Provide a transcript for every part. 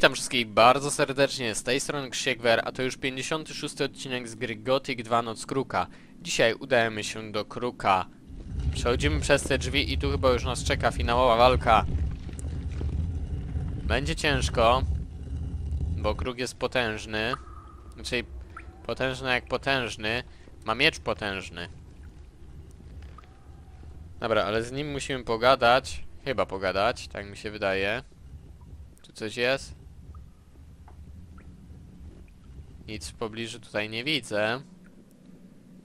Witam wszystkich bardzo serdecznie, z tej strony Krzyegwer, a to już 56 odcinek z gry Gothic 2 Noc Kruka. Dzisiaj udajemy się do Kruka. Przechodzimy przez te drzwi i tu chyba już nas czeka finałowa walka. Będzie ciężko, bo Kruk jest potężny. Znaczy, potężny jak potężny. Ma miecz potężny. Dobra, ale z nim musimy pogadać. Chyba pogadać, tak mi się wydaje. Tu coś jest? Nic w pobliżu tutaj nie widzę.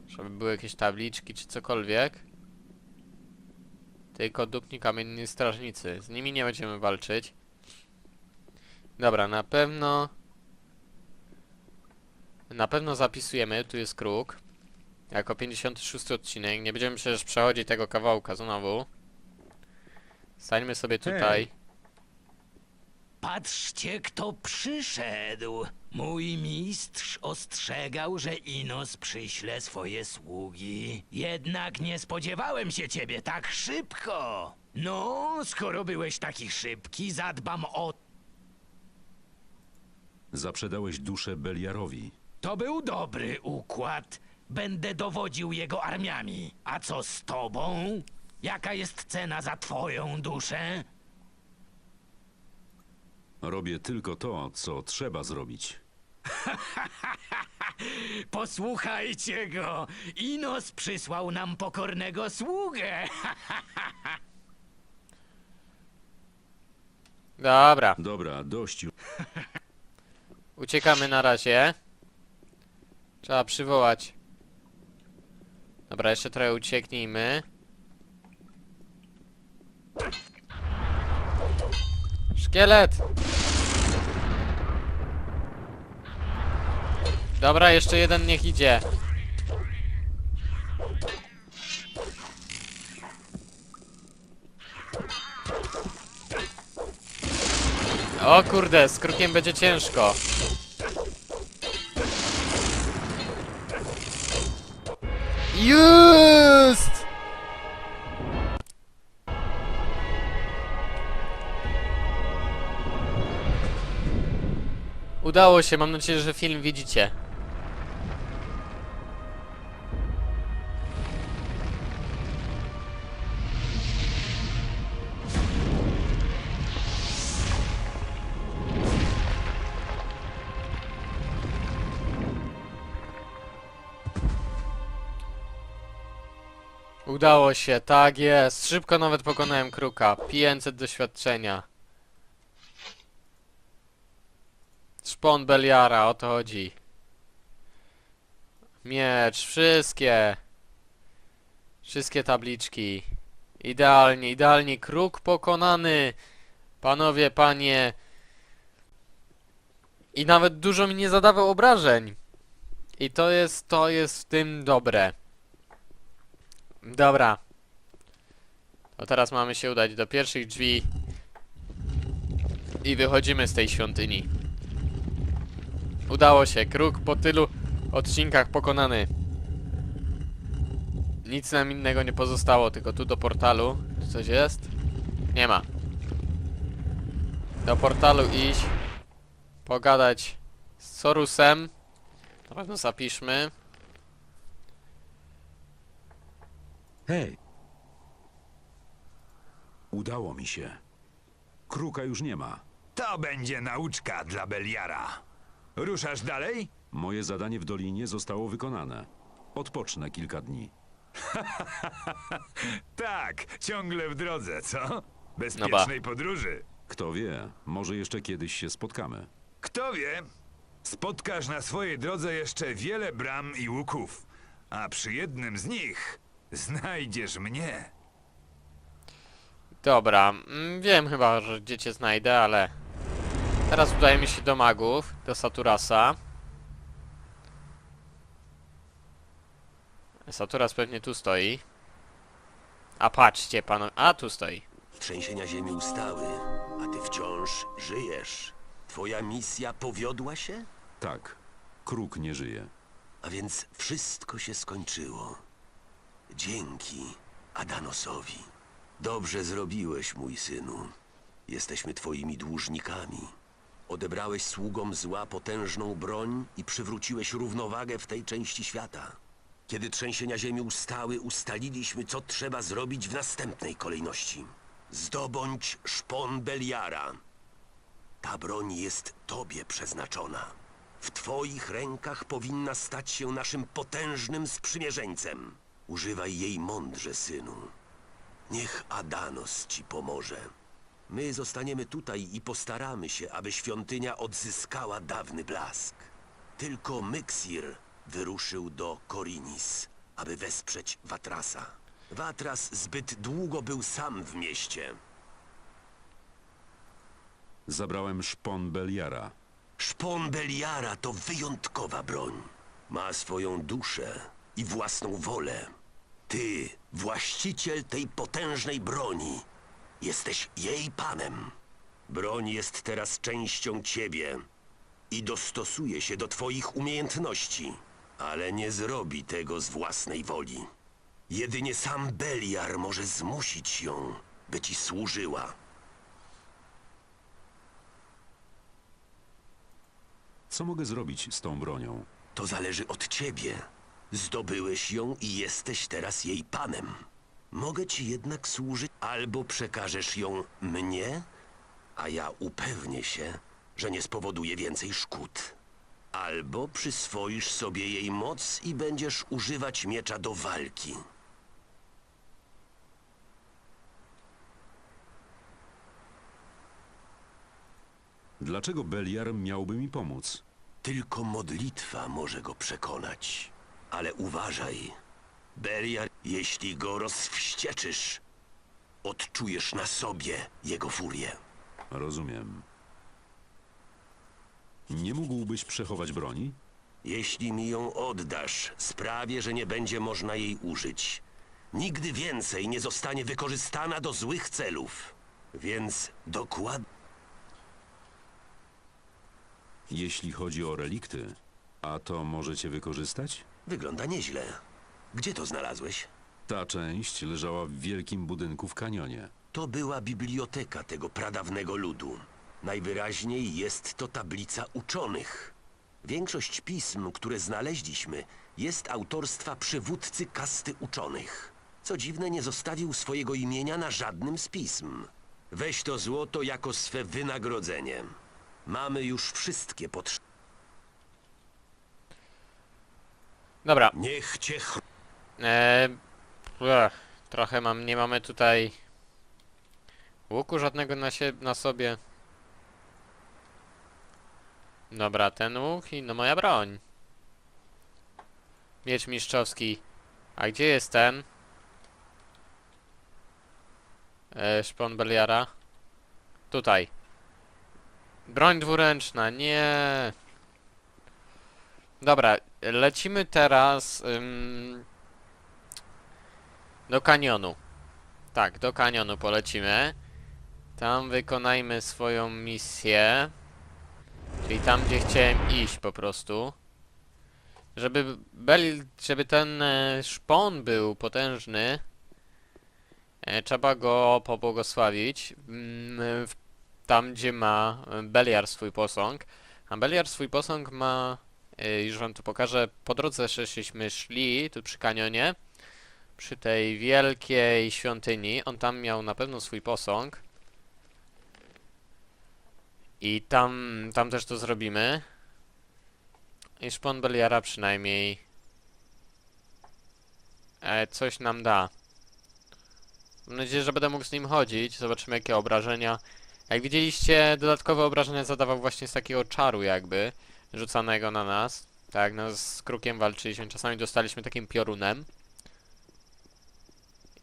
Żeby były jakieś tabliczki czy cokolwiek. Tylko dupni kamienni strażnicy. Z nimi nie będziemy walczyć. Dobra, na pewno... Na pewno zapisujemy, tu jest kruk. Jako 56 odcinek. Nie będziemy przecież przechodzić tego kawałka znowu. Stańmy sobie tutaj. Patrzcie, kto przyszedł. Mój mistrz ostrzegał, że Inos przyśle swoje sługi. Jednak nie spodziewałem się ciebie tak szybko. No, skoro byłeś taki szybki, zadbam o... Zaprzedałeś duszę Beliarowi. To był dobry układ. Będę dowodził jego armiami. A co z tobą? Jaka jest cena za twoją duszę? Robię tylko to, co trzeba zrobić. Posłuchajcie go! Inos przysłał nam pokornego sługę! Dobra, Dobra, dość już. uciekamy na razie. Trzeba przywołać. Dobra, jeszcze trochę ucieknijmy. Szkielet! Dobra, jeszcze jeden niech idzie. O kurde, z krukiem będzie ciężko. Jest! Udało się, mam nadzieję, że film widzicie. Udało się, tak jest. Szybko nawet pokonałem kruka. 500 doświadczenia. Szpon Beliara, o to chodzi. Miecz, wszystkie. Wszystkie tabliczki. Idealnie, idealnie. Kruk pokonany. Panowie, panie. I nawet dużo mi nie zadawał obrażeń. I to jest, to jest w tym dobre. Dobra. To teraz mamy się udać do pierwszych drzwi. I wychodzimy z tej świątyni. Udało się. Kruk po tylu odcinkach pokonany. Nic nam innego nie pozostało, tylko tu do portalu. Czy coś jest? Nie ma. Do portalu iść. Pogadać z Sorusem. Na pewno zapiszmy. Hej! Udało mi się. Kruka już nie ma. To będzie nauczka dla Beliara. Ruszasz dalej? Moje zadanie w Dolinie zostało wykonane. Odpocznę kilka dni. Tak, ciągle w drodze, co? No Bezpiecznej podróży. Kto wie, może jeszcze kiedyś się spotkamy. Kto wie, spotkasz na swojej drodze jeszcze wiele bram i łuków, a przy jednym z nich znajdziesz mnie. Dobra, mm, wiem chyba, że gdzie cię znajdę, ale... Teraz udajemy się do magów, do Saturasa. Saturas pewnie tu stoi. A patrzcie, panowie... A, tu stoi. Trzęsienia ziemi ustały, a ty wciąż żyjesz. Twoja misja powiodła się? Tak, Kruk nie żyje. A więc wszystko się skończyło. Dzięki Adanosowi. Dobrze zrobiłeś, mój synu. Jesteśmy twoimi dłużnikami. Odebrałeś sługom zła potężną broń i przywróciłeś równowagę w tej części świata. Kiedy trzęsienia ziemi ustały, ustaliliśmy, co trzeba zrobić w następnej kolejności. Zdobądź szpon Beliara. Ta broń jest tobie przeznaczona. W twoich rękach powinna stać się naszym potężnym sprzymierzeńcem. Używaj jej mądrze, synu. Niech Adanos ci pomoże. My zostaniemy tutaj i postaramy się, aby świątynia odzyskała dawny blask. Tylko Myksir wyruszył do Korinis, aby wesprzeć Watrasa. Watras zbyt długo był sam w mieście. Zabrałem szpon Beliara. Szpon Beliara to wyjątkowa broń. Ma swoją duszę i własną wolę. Ty, właściciel tej potężnej broni, jesteś jej panem. Broń jest teraz częścią ciebie i dostosuje się do twoich umiejętności, ale nie zrobi tego z własnej woli. Jedynie sam Beliar może zmusić ją, by ci służyła. Co mogę zrobić z tą bronią? To zależy od ciebie. Zdobyłeś ją i jesteś teraz jej panem. Mogę ci jednak służyć, albo przekażesz ją mnie, a ja upewnię się, że nie spowoduje więcej szkód. Albo przyswoisz sobie jej moc i będziesz używać miecza do walki. Dlaczego Beliar miałby mi pomóc? Tylko modlitwa może go przekonać. Ale uważaj. Beliar, jeśli go rozwścieczysz, odczujesz na sobie jego furię. Rozumiem. Nie mógłbyś przechować broni? Jeśli mi ją oddasz, sprawię, że nie będzie można jej użyć. Nigdy więcej nie zostanie wykorzystana do złych celów. Więc dokładnie. Jeśli chodzi o relikty, a to możecie wykorzystać? Wygląda nieźle. Gdzie to znalazłeś? Ta część leżała w wielkim budynku w kanionie. To była biblioteka tego pradawnego ludu. Najwyraźniej jest to tablica uczonych. Większość pism, które znaleźliśmy, jest autorstwa przywódcy kasty uczonych. Co dziwne, nie zostawił swojego imienia na żadnym z pism. Weź to złoto jako swe wynagrodzenie. Mamy już wszystkie potrzeby. Dobra, Niech cię chr... Eee, trochę mam, nie mamy tutaj łuku żadnego na, sie, na sobie. Dobra, ten łuk i no moja broń. Miecz mistrzowski. A gdzie jest ten? E, szpon Beliara. Tutaj. Broń dwuręczna, nie. Dobra, lecimy teraz ym, do kanionu. Tak, do kanionu polecimy. Tam wykonajmy swoją misję. Czyli tam, gdzie chciałem iść po prostu. Żeby Bel, żeby ten e, szpon był potężny, e, trzeba go pobłogosławić. Mm, tam, gdzie ma e, Beliar swój posąg. A Beliar swój posąg ma, już wam to pokażę, po drodze żeśmy szli, tu przy kanionie przy tej wielkiej świątyni. On tam miał na pewno swój posąg. I tam, tam też to zrobimy. I szpon Beliara przynajmniej e, coś nam da. Mam nadzieję, że będę mógł z nim chodzić. Zobaczymy jakie obrażenia. Jak widzieliście, dodatkowe obrażenia zadawał właśnie z takiego czaru jakby, rzucanego na nas. Tak, no z krukiem walczyliśmy, czasami dostaliśmy takim piorunem.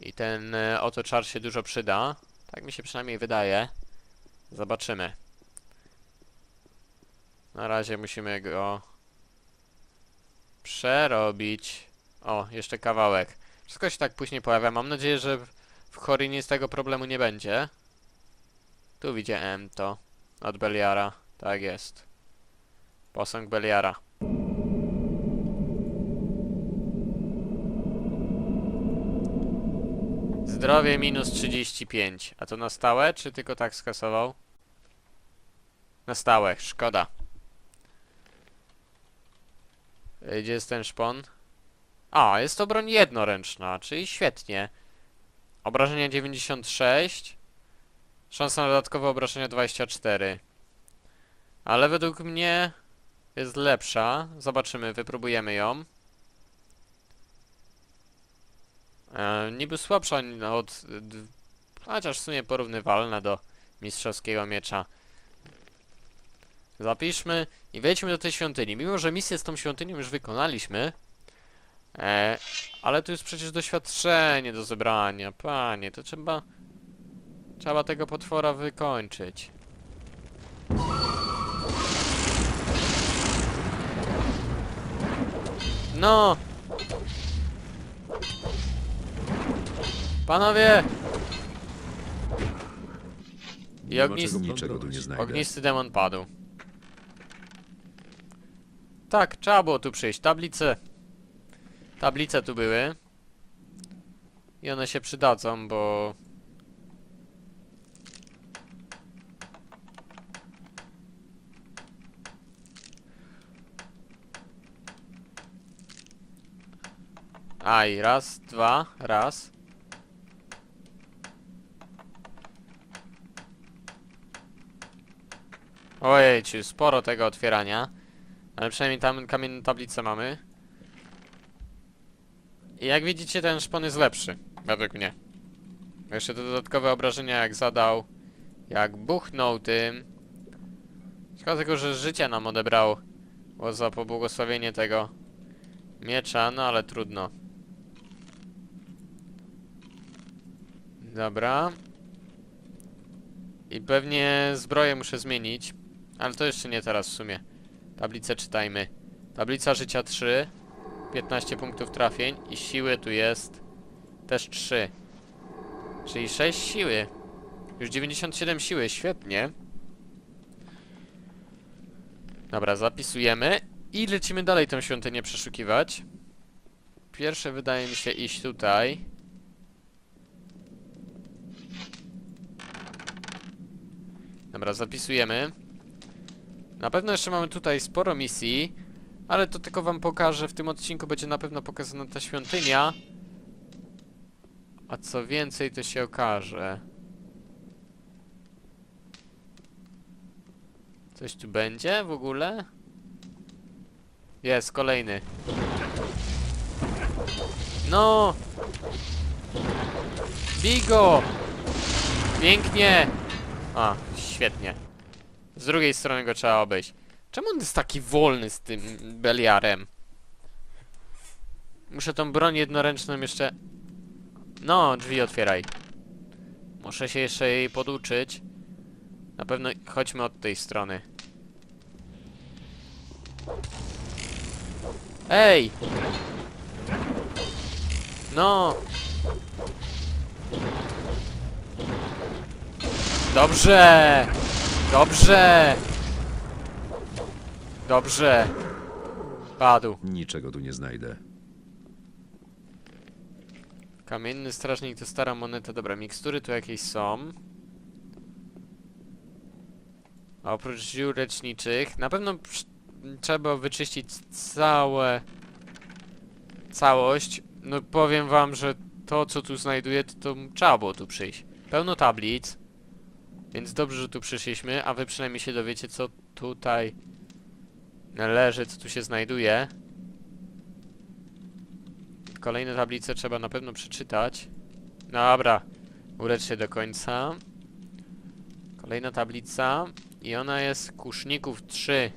I ten e, oto czar się dużo przyda. Tak mi się przynajmniej wydaje. Zobaczymy. Na razie musimy go przerobić. O, jeszcze kawałek. Wszystko się tak później pojawia. Mam nadzieję, że w- Horinie z tego problemu nie będzie. Tu widziałem to. Od Beliara. Tak jest. Posąg Beliara. Zdrowie minus 35. A to na stałe, czy tylko tak skasował? Na stałe, szkoda. Ej, Gdzie jest ten szpon? A, jest to broń jednoręczna, czyli świetnie. Obrażenia 96. Szansa na dodatkowe obrażenia 24. Ale według mnie jest lepsza. Zobaczymy, wypróbujemy ją. E, niby słabsza od... Chociaż w sumie porównywalna do mistrzowskiego miecza. Zapiszmy i wejdźmy do tej świątyni. Mimo, że misję z tą świątynią już wykonaliśmy, e, ale tu jest przecież doświadczenie do zebrania. Panie, to trzeba... Trzeba tego potwora wykończyć. No! Panowie! I ognis... Niczego tu nie znajdę. Ognisty demon padł. Tak, trzeba było tu przyjść. Tablice. Tablice tu były. I one się przydadzą, bo... Aj, raz, dwa, raz. Ojejciu, sporo tego otwierania. Ale przynajmniej tam kamienną tablicę mamy. I jak widzicie, ten szpon jest lepszy. Według mnie. Jeszcze te dodatkowe obrażenia jak zadał. Jak buchnął tym. Szkoda tylko, że życie nam odebrał. Bo za pobłogosławienie tego miecza, no ale trudno. Dobra. I pewnie zbroję muszę zmienić. Ale to jeszcze nie teraz w sumie. Tablicę czytajmy. Tablica życia 3. 15 punktów trafień. I siły tu jest też 3. Czyli 6 siły. Już 97 siły, świetnie. Dobra, zapisujemy. I lecimy dalej tę świątynię przeszukiwać. Pierwsze wydaje mi się iść tutaj. Dobra, zapisujemy. Na pewno jeszcze mamy tutaj sporo misji, ale to tylko wam pokażę. W tym odcinku będzie na pewno pokazana ta świątynia. A co więcej, to się okaże. Coś tu będzie w ogóle? Jest, kolejny. No! Bigo! Pięknie! A, świetnie. Z drugiej strony go trzeba obejść. Czemu on jest taki wolny z tym Beliarem? Muszę tą broń jednoręczną jeszcze... No, drzwi otwieraj. Muszę się jeszcze jej poduczyć. Na pewno chodźmy od tej strony. Ej! No! Dobrze! Dobrze! Dobrze! Padł. Niczego tu nie znajdę. Kamienny strażnik to stara moneta. Dobra, mikstury tu jakieś są. A oprócz ziół leczniczych, na pewno trzeba wyczyścić całe... Całość. No powiem wam, że to co tu znajduję, to, to trzeba było tu przyjść. Pełno tablic. Więc dobrze, że tu przyszliśmy, a wy przynajmniej się dowiecie, co tutaj leży, co tu się znajduje. Kolejne tablice trzeba na pewno przeczytać. Dobra, ulecz się do końca. Kolejna tablica i ona jest kuszników 3.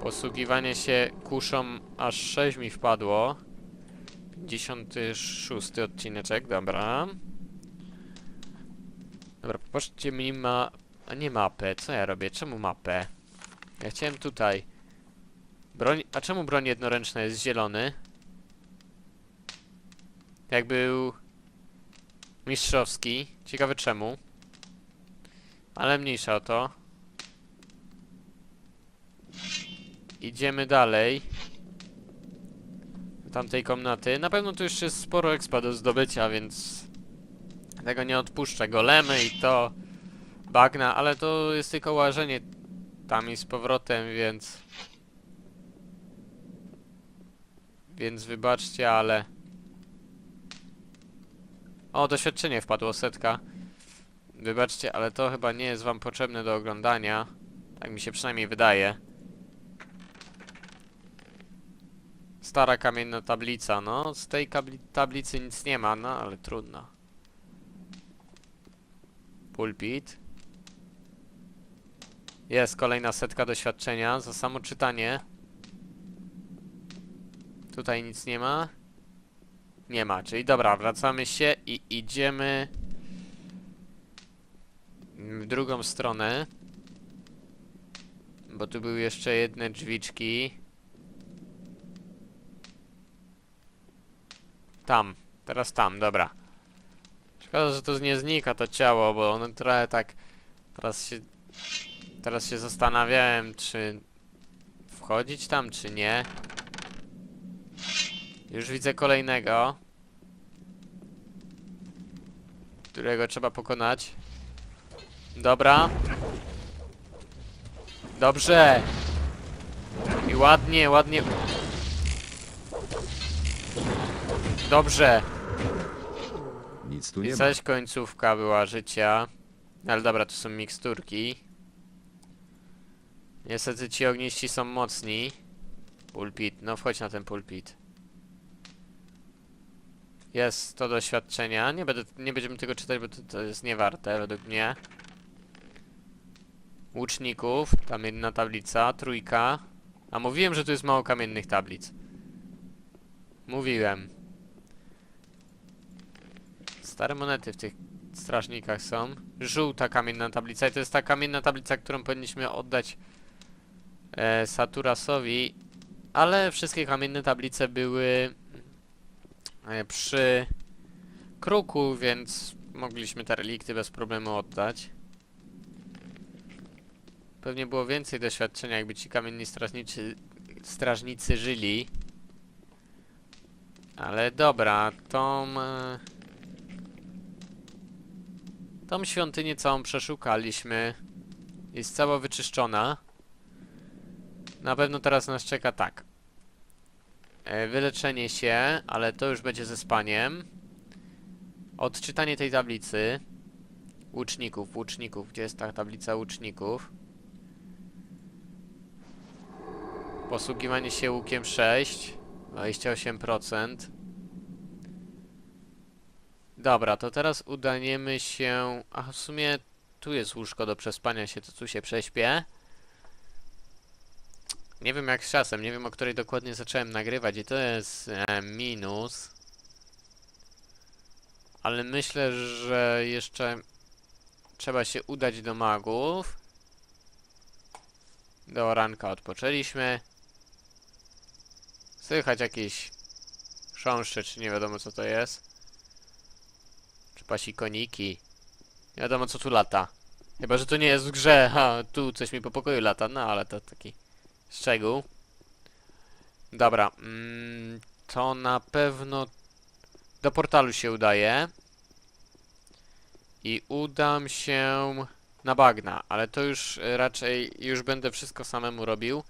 Posługiwanie się kuszą aż 6 mi wpadło. 56 odcineczek, dobra. Dobra, popatrzcie mi ma... A nie mapę, co ja robię? Czemu mapę? Ja chciałem tutaj. Broń... A czemu broń jednoręczna jest zielony? Jak był mistrzowski. Ciekawe czemu. Ale mniejsza o to. Idziemy dalej. Tamtej komnaty. Na pewno tu jeszcze jest sporo expa do zdobycia, więc tego nie odpuszczę. Golemy i to bagna, ale to jest tylko łażenie tam i z powrotem, więc... Więc wybaczcie, ale... O, doświadczenie wpadło, setka. Wybaczcie, ale to chyba nie jest wam potrzebne do oglądania. Tak mi się przynajmniej wydaje. Stara kamienna tablica, no. Z tej tablicy nic nie ma, no ale trudno. Pulpit. Jest kolejna setka doświadczenia za samo czytanie. Tutaj nic nie ma. Nie ma, czyli dobra, wracamy się i idziemy w drugą stronę. Bo tu były jeszcze jedne drzwiczki. Tam, teraz tam, dobra. Szkoda, że to nie znika to ciało, bo ono trochę tak... Teraz się... Teraz się zastanawiałem, czy... Wchodzić tam, czy nie. Już widzę kolejnego. Którego trzeba pokonać. Dobra. Dobrze. I ładnie, ładnie. Dobrze. Nic tu nie ma. coś końcówka była życia. Ale dobra, to są miksturki. Niestety ci ogniści są mocni. Pulpit, no wchodź na ten pulpit. Jest to doświadczenia. Nie, będę, nie będziemy tego czytać, bo to, to jest niewarte według mnie. Łuczników, tam jedna tablica, trójka. A mówiłem, że tu jest mało kamiennych tablic. Mówiłem. Stare monety w tych strażnikach są. Żółta kamienna tablica i to jest ta kamienna tablica, którą powinniśmy oddać e, Saturasowi. Ale wszystkie kamienne tablice były e, przy kruku, więc mogliśmy te relikty bez problemu oddać. Pewnie było więcej doświadczenia, jakby ci kamienni strażnicy, żyli. Ale dobra, tą... E, Tą świątynię całą przeszukaliśmy. Jest cała wyczyszczona. Na pewno teraz nas czeka tak. E, Wyleczenie się, ale to już będzie ze spaniem. Odczytanie tej tablicy. Łuczników, łuczników. Gdzie jest ta tablica łuczników? Posługiwanie się łukiem 6. 28%. Dobra, to teraz udaniemy się... A w sumie tu jest łóżko do przespania się, to tu się prześpię. Nie wiem jak z czasem, nie wiem o której dokładnie zacząłem nagrywać i to jest e, minus. Ale myślę, że jeszcze trzeba się udać do magów. Do ranka odpoczęliśmy. Słychać jakieś chrząszcze, czy nie wiadomo co to jest. Czy pasikoniki. Nie wiadomo co tu lata. Chyba, że to nie jest w grze. Ha, tu coś mi po pokoju lata. No, ale to taki szczegół. Dobra. Mm, to na pewno do portalu się udaje. I udam się na bagna, ale to już e, raczej już będę wszystko samemu robił.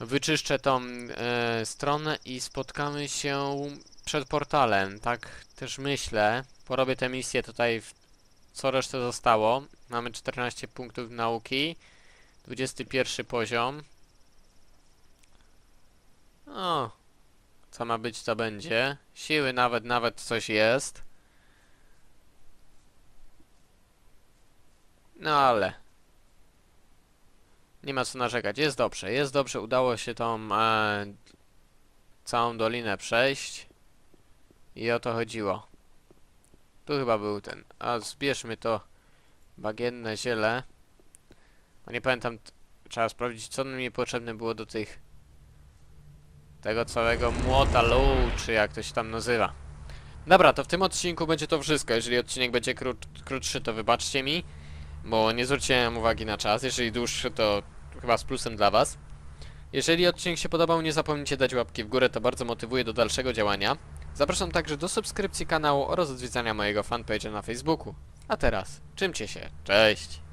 Wyczyszczę tą e, stronę i spotkamy się przed portalem, tak też myślę. Porobię tę misję tutaj, w, co resztę zostało. Mamy 14 punktów nauki, 21 poziom. O, co ma być, to będzie. Siły nawet, nawet coś jest. No ale... Nie ma co narzekać, jest dobrze, jest dobrze, udało się tą e, całą dolinę przejść. I o to chodziło. Tu chyba był ten. A zbierzmy to bagienne ziele. No nie pamiętam. Trzeba sprawdzić, co mi potrzebne było do tych... Tego całego młota lu, czy jak to się tam nazywa. Dobra, to w tym odcinku będzie to wszystko. Jeżeli odcinek będzie krót, krótszy, to wybaczcie mi. Bo nie zwróciłem uwagi na czas. Jeżeli dłuższy, to chyba z plusem dla was. Jeżeli odcinek się podobał, nie zapomnijcie dać łapki w górę, to bardzo motywuje do dalszego działania. Zapraszam także do subskrypcji kanału oraz odwiedzania mojego fanpage'a na Facebooku. A teraz, czymcie się. Cześć!